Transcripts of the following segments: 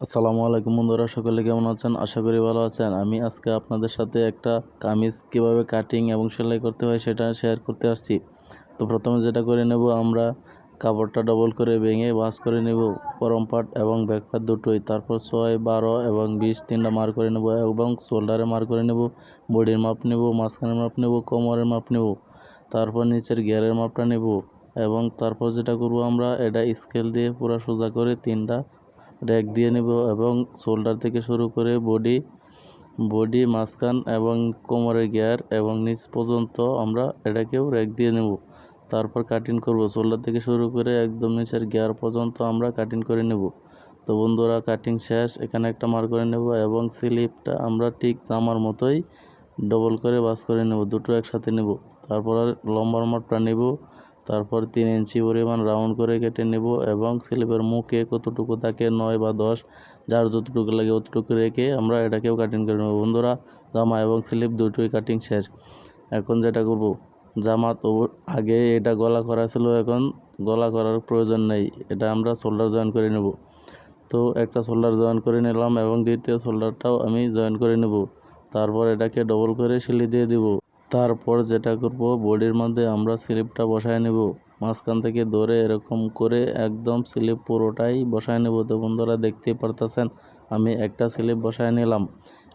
আসসালামু আলাইকুম বন্ধুরা, সকলে কেমন আছেন? আশা করি ভালো আছেন। আমি আজকে আপনাদের সাথে একটা কামিজ কীভাবে কাটিং এবং সেলাই করতে হয় সেটা শেয়ার করতে আসছি। তো প্রথমে যেটা করে নেব, আমরা কাপড়টা ডবল করে ভেঙে বাস করে নেব। পরম পাট এবং ব্যাক পাট দুটোই। তারপর ছয়, বারো এবং বিশ তিনটা মার করে নেব এবং শোল্ডারে মার করে নেব। বডির মাপ নেব, মাঝখানের মাপ নেব, কোমরের মাপ নেব। তারপর নিচের গিয়ারের মাপটা নেব এবং তারপর যেটা করব আমরা, এটা স্কেল দিয়ে পুরো সোজা করে তিনটা র্যাক দিয়ে নেব এবং শোল্ডার থেকে শুরু করে বডি বডি মাঝখান এবং কোমরের গিয়ার এবং নিচ পর্যন্ত আমরা এটাকেও র্যাক দিয়ে নেব। তারপর কাটিং করব। শোল্ডার থেকে শুরু করে একদম নিচের গিয়ার পর্যন্ত আমরা কাটিং করে নেব। তো বন্ধুরা, কাটিং শেষ। এখানে একটা মার করে নেব এবং স্লিপটা আমরা ঠিক জামার মতোই ডবল করে বাস করে নেব। দুটো একসাথে নেব। তারপর লম্বার মাপটা নেব। তারপর তিন ইঞ্চি পরিমাণ রাউন্ড করে কেটে নেব এবং স্লিপের মুখে কতটুকু থাকে, নয় বা দশ, যার যতটুকু লাগে অতটুকু রেখে আমরা এটাকেও কাটিং করে নেব। বন্ধুরা, জামা এবং স্লিপ দুটোই কাটিং শেষ। এখন যেটা করব, জামা তো আগে এটা গলা করা ছিল, এখন গলা করার প্রয়োজন নেই, এটা আমরা শোল্ডার জয়েন করে নেব। তো একটা শোল্ডার জয়েন করে নিলাম এবং দ্বিতীয় শোল্ডারটাও আমি জয়েন করে নেব। তারপর এটাকে ডবল করে সিলি দিয়ে দিব। তারপর যেটা করব, বডির মধ্যে আমরা স্লিপটা বসায় নেব। মাঝখান থেকে ধরে এরকম করে একদম স্লিপ পুরোটাই বসায় নেব। তো বন্ধুরা দেখতেই পারতেছেন, আমি একটা স্লিপ বসায় নিলাম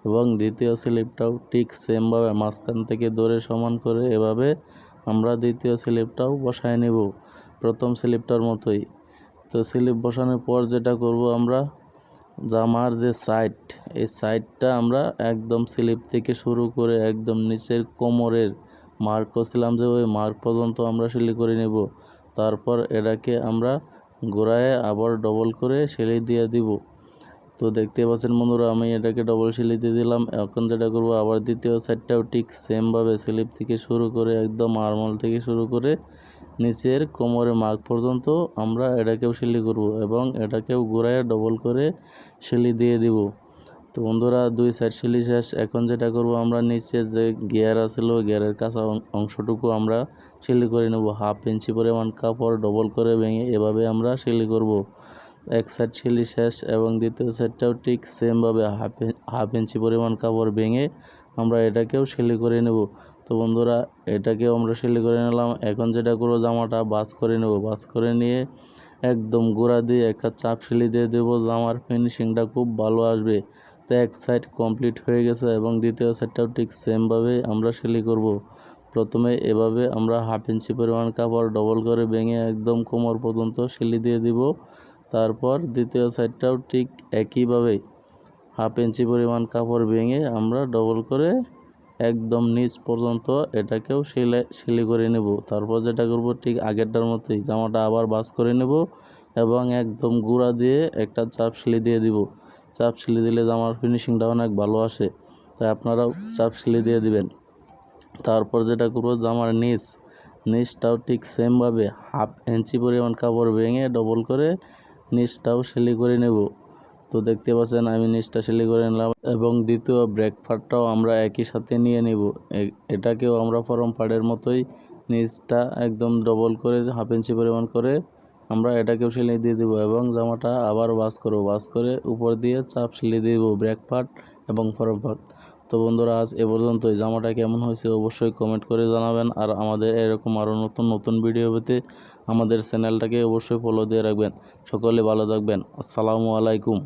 এবং দ্বিতীয় স্লিপটাও ঠিক সেমভাবে মাঝখান থেকে ধরে সমান করে এভাবে আমরা দ্বিতীয় স্লিপটাও বসায় নেব। প্রথম স্লিপটার মতোই। তো স্লিপ বসানোর পর যেটা করব আমরা জামার যে সাইড এই সাইডটা আমরা একদম স্লিপ থেকে শুরু করে একদম নিচের কোমরের মার্ক করছিলাম যে ওই মার্ক পর্যন্ত আমরা সিলি করে নেব। তারপর এটাকে আমরা গোড়ায় আবার ডবল করে সেলাই দিয়ে দিব। তো দেখতে পাচ্ছেন বন্ধুরা, আমি এটাকে ডবল সিলি দিয়ে দিলাম। এখন যেটা করব, আবার দ্বিতীয় সাইডটাও ঠিক সেমভাবে স্লিপ থেকে শুরু করে, একদম আরমল থেকে শুরু করে নিচের কোমরের মার্ক পর্যন্ত আমরা এটাকেও সিলি করব এবং এটাকেও ঘোরায় ডবল করে সিলি দিয়ে দিব। তো বন্ধুরা, দুই সাইড সিলি শেষ। এখন যেটা করব, আমরা নিচের যে গিয়ার আছিল গিয়ারের কাঁচা অংশটুকু আমরা সিলি করে নেব। হাফ ইঞ্চি পরিমাণ কাপড় ডবল করে ভেঙে এভাবে আমরা সিলি করব। এক সাইড সিলি শেষ এবং দ্বিতীয় সাইডটাও ঠিক সেমভাবে হাফ হাফ ইঞ্চি পরিমাণ কাপড় ভেঙে আমরা এটাকেও সিলি করে নেব। তো বন্ধুরা, এটাকেও আমরা সিলি করে নিলাম। এখন যেটা করব, জামাটা বাস করে নেব। বাস করে নিয়ে একদম গোড়া দিয়ে একটা চাপ সিলি দিয়ে দেবো। জামার ফিনিশিংটা খুব ভালো আসবে। তো এক সাইড কমপ্লিট হয়ে গেছে এবং দ্বিতীয় সাইডটাও ঠিক সেমভাবে আমরা সিলি করব। প্রথমে এভাবে আমরা হাফ ইঞ্চি পরিমাণ কাপড় ডবল করে ভেঙে একদম কোমর পর্যন্ত সিলি দিয়ে দিব। তারপর দ্বিতীয় সাইডটাও ঠিক একইভাবে হাফ ইঞ্চি পরিমাণ কাপড় ভেঙে আমরা ডবল করে একদম নিচ পর্যন্ত এটাকেও সেলাই সিলি করে নেব। তারপর যেটা করব, ঠিক আগেরটার মতোই জামাটা আবার বাস করে নেব এবং একদম গুঁড়া দিয়ে একটা চাপ সিলি দিয়ে দিব। চাপ সিলি দিলে জামার ফিনিশিংটা অনেক ভালো আসে, তাই আপনারাও চাপ সিলি দিয়ে দিবেন। তারপর যেটা করব, জামার নিচ, নিচটাও ঠিক সেমভাবে হাফ ইঞ্চি পরিমাণ কাপড় ভেঙে ডবল করে নিচটাও সেলি করে নেব। তো দেখতে পাচ্ছেন, আমি নিচটা সেলি করে নিলাম এবং দ্বিতীয় ব্রেক পার্টটাও আমরা একই সাথে নিয়ে নিব। এটাকেও আমরা ফরম পার্টের মতোই নিচটা একদম ডবল করে হাফ ইঞ্চি পরিমাণ করে আমরা এটাকেও সেলাই দিয়ে দেবো এবং জামাটা আবার বাস করব। বাস করে উপর দিয়ে চাপ সেলাই দেবো ব্রেক পার্ট এবং ফরম পার্ট তো বন্ধুরা, আজ এ পর্যন্ত এই জামাটা কেমন হয়েছে অবশ্যই কমেন্ট করে জানাবেন। আর আমাদের এরকম আরও নতুন নতুন ভিডিও পেতে আমাদের চ্যানেলটাকে অবশ্যই ফলো দিয়ে রাখবেন। সকলে ভালো থাকবেন। আসসালামু আলাইকুম।